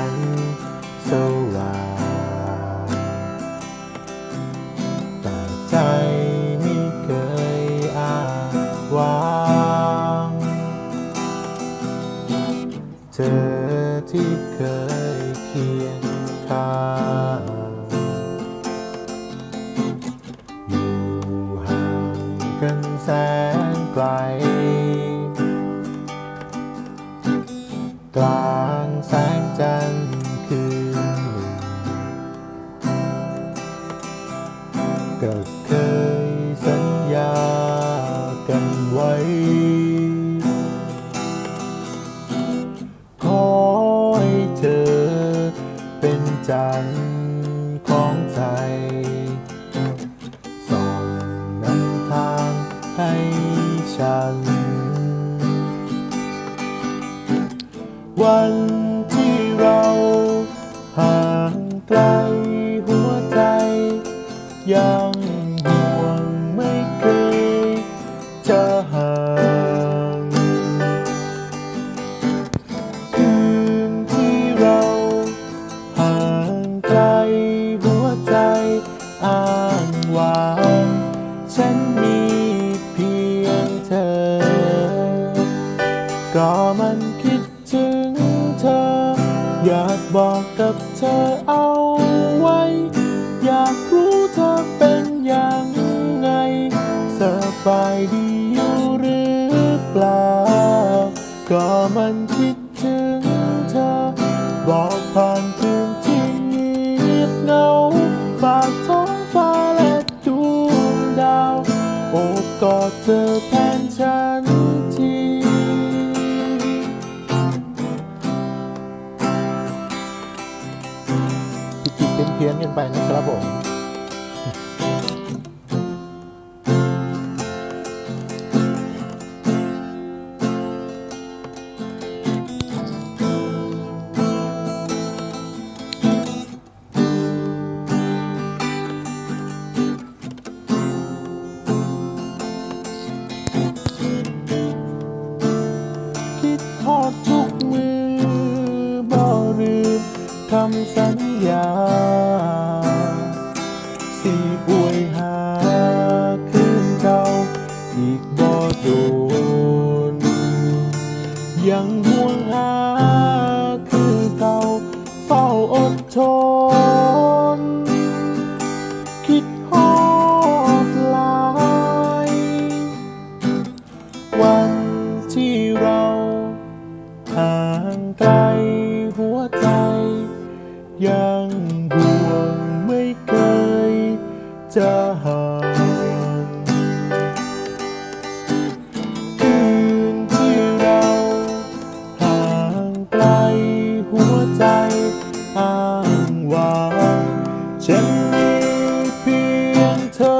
ันสว่างแต่ใจไม่เคยอ้าวางเธอที่เคยเคียงข้างอยู่ห่างกันแสนไกลตกล ก็เคยสัญญากันไว้ ขอให้เธอเป็นจันทร์ของใจส่องนำทางให้ฉัน วัน ก็มันคิดถึงเธอ อยากบอกกับเธอเอาไว้ อยากรู้เธอเป็นยังไงสบายดี ไปนะครับผมคิดทอดทุกมือบ่ลืมคำสัญญา ยังห่วงไม่เคยจะหางคืนที่เราห่างไกลหัวใจอ้างว้างฉันมีเพียงเธอ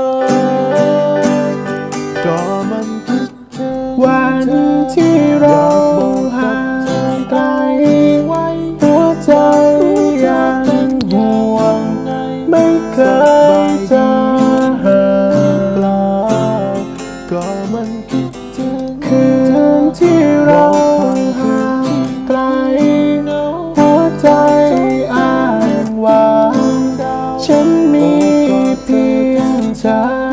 ก็มันคิดถึงวันที่เรา side